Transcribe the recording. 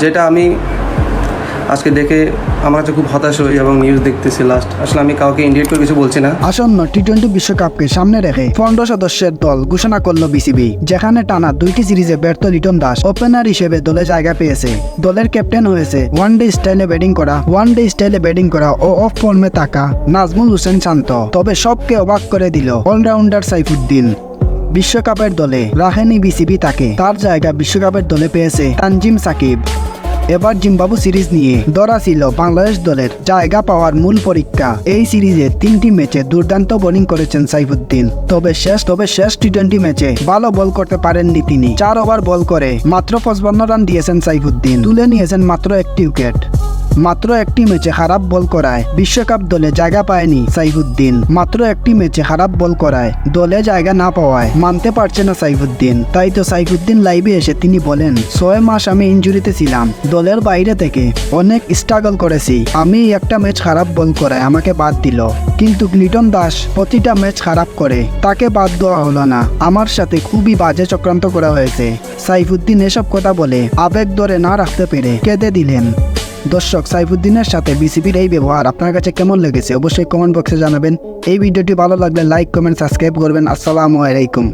যেটা আমি আজকে দেখে আমার কাছে খুব হতাশ হই এবং নিউজ দেখতেছি লাস্ট আসলে আমি কাউকে ইন্ডিয়েট করে কিছু বলছি না। আসন্ন টি টোয়েন্টি বিশ্বকাপকে সামনে রেখে পনেরো সদস্যের দল ঘোষণা করল বিসিবি যেখানে টানা দুইটি সিরিজে ব্যর্থ লিটন দাস ওপেনার হিসেবে দলে জায়গা পেয়েছে। দলের ক্যাপ্টেন হয়েছে ওয়ান ডে স্টাইলে ব্যাটিং করা ওয়ান ডে স্টাইলে ব্যাটিং করা ও অফ ফর্মে থাকা নাজমুল হোসেন শান্ত। তবে সবকে অবাক করে দিল অলরাউন্ডার সাইফুদ্দিন। বিশ্বকাপের দলে রাখেনি বিসিবি তাকে তার জায়গা বিশ্বকাপের দলে পেয়েছে তানজিম সাকিব। এবার জিম্বাবু সিরিজ নিয়ে দরা ছিল বাংলাদেশ দলের জায়গা পাওয়ার মূল পরীক্ষা। এই সিরিজে তিনটি ম্যাচে দুর্দান্ত বোলিং করেছেন সাইফুদ্দিন। তবে শেষ তবে শেষ টি টোয়েন্টি ম্যাচে ভালো বল করতে পারেননি তিনি। চার ওভার বল করে মাত্র পঁচপান্ন রান দিয়েছেন সাইফুদ্দিন। তুলে নিয়েছেন মাত্র একটি উইকেট। মাত্র একটি ম্যাচে খারাপ বল করায় বিশ্বকাপ দলে জায়গা পায়নি সাইফুদ্দিন। মাত্র একটি ম্যাচে খারাপ বল করায় দলে জায়গা না পাওয়ায় মানতে পারছে না সাইফুদ্দিন। তাই তো সাইফুদ্দিন লাইভে এসে তিনি বলেন, ছয় মাস আমি ইঞ্জুরিতে ছিলাম। দলের বাইরে থেকে অনেক স্ট্রাগল করেছি। আমি একটা ম্যাচ খারাপ বল করায় আমাকে বাদ দিল। কিন্তু লিটন দাস প্রতিটা ম্যাচ খারাপ করে। তাকে বাদ দেওয়া হলো না। আমার সাথে খুবই বাজে চক্রান্ত করা হয়েছে। সাইফুদ্দিন এসব কথা বলে আবেগ ধরে না রাখতে পেরে কেঁদে দিলেন। দর্শক, সাইফুদ্দিনের সাথে বিসিবির এই ব্যবহার আপনার কাছে কেমন লেগেছে? অবশ্যই কমেন্ট বক্সে জানাবেন। এই ভিডিওটি ভালো লাগলে লাইক কমেন্ট সাবস্ক্রাইব করবেন। আসসালামু আলাইকুম।